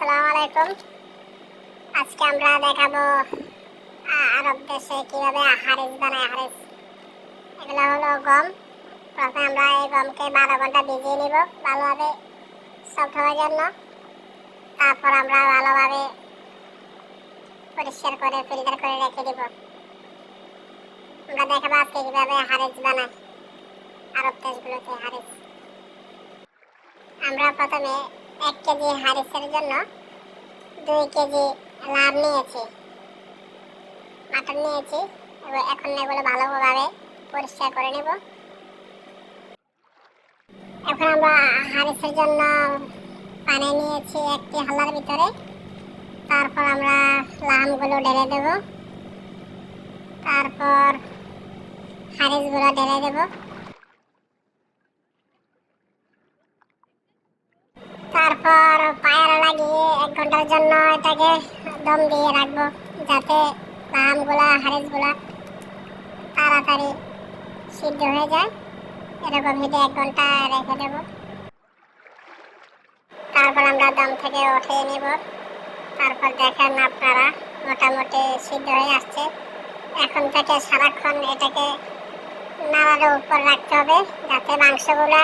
আসসালামু আলাইকুম। আজকে আমরা দেখাবো আরব দেশে কীভাবে হারিস বানায় হারিস। এগুলো হলো গম। প্রথমে আমরা এই গমকে বারো ঘণ্টা ভিজিয়ে নিব ভালোভাবে সফট হওয়ার জন্য। তারপর আমরা ভালোভাবে পরিষ্কার করে ফিল্টার করে রেখে দিব। আমরা দেখাবো আজকে কীভাবে হারিস বানায় আরব দেশগুলোতে হারিস। আমরা প্রথমে এক কেজি হারিসের জন্য দুই কেজি লাভ নিয়েছি। মাটন নিয়েছি এখন এগুলো ভালোভাবে পরিষ্কার করে নেব। এখন আমরা হারিসের জন্য পানি নিয়েছি একটি হালার ভিতরে। তারপর আমরা লামগুলো ঢেলে দেব। তারপর হারিসগুলো ঢেলে দেবো তারপর পায়ের লাগিয়ে এক ঘণ্টার জন্য এটাকে দম দিয়ে রাখব, যাতে লামগুলা, হারিসগুলা তাড়াতাড়ি সিদ্ধ হয়ে যায়। এরকম হিটে এক ঘণ্টা রেখে দেব। তারপর আমরা দম থেকে উঠিয়ে নিব। তারপর দেখেন আপনারা, মোটামুটি সিদ্ধ হয়ে আসছে। এখন থেকে সারাক্ষণ এটাকে নাড়ার উপর রাখতে হবে, যাতে মাংসগুলা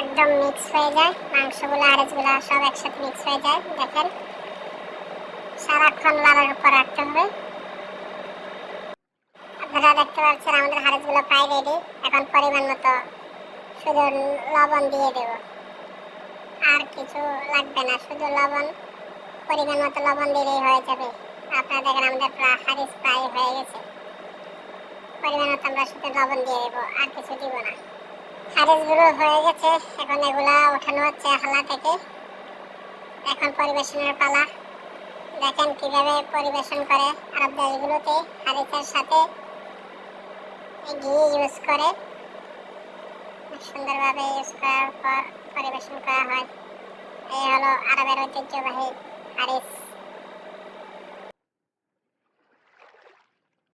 একদম মিক্স হয়ে যায়। মাংসগুলো আরেজগুলো সব একসাথে মিক্স হয়ে যায়। দেখেন, সারাক্ষণ লালের উপর রাখতে হবে। আপনারা দেখতে পাচ্ছেন আমাদের হারেজগুলো প্রায় রেডি এখন পরিমাণ মতো শুধু লবণ দিয়ে দেব। আর কিছু লাগবে না, শুধু লবণ। পরিমাণ মতো লবণ দিলেই হয়ে যাবে। আপনারা দেখেন আমাদের প্রায় হারিস প্রায় হয়ে গেছে। পরিমাণ মতো আমরা শুধু লবণ দিয়ে দেবো, আর কিছু দিব না। হারিসগুলো হয়ে গেছে। এখন এগুলা ওঠানো হচ্ছে হালা থেকে। এখন পরিবেশনের পালা। দেখেন কীভাবে পরিবেশন করে আরব দেশগুলোতে হারিসের সাথে ঘি ইউজ করে। সুন্দরভাবে ইউজ করার পর পরিবেশন করা হয়। এই হলো আরবের ঐতিহ্যবাহী হারিস।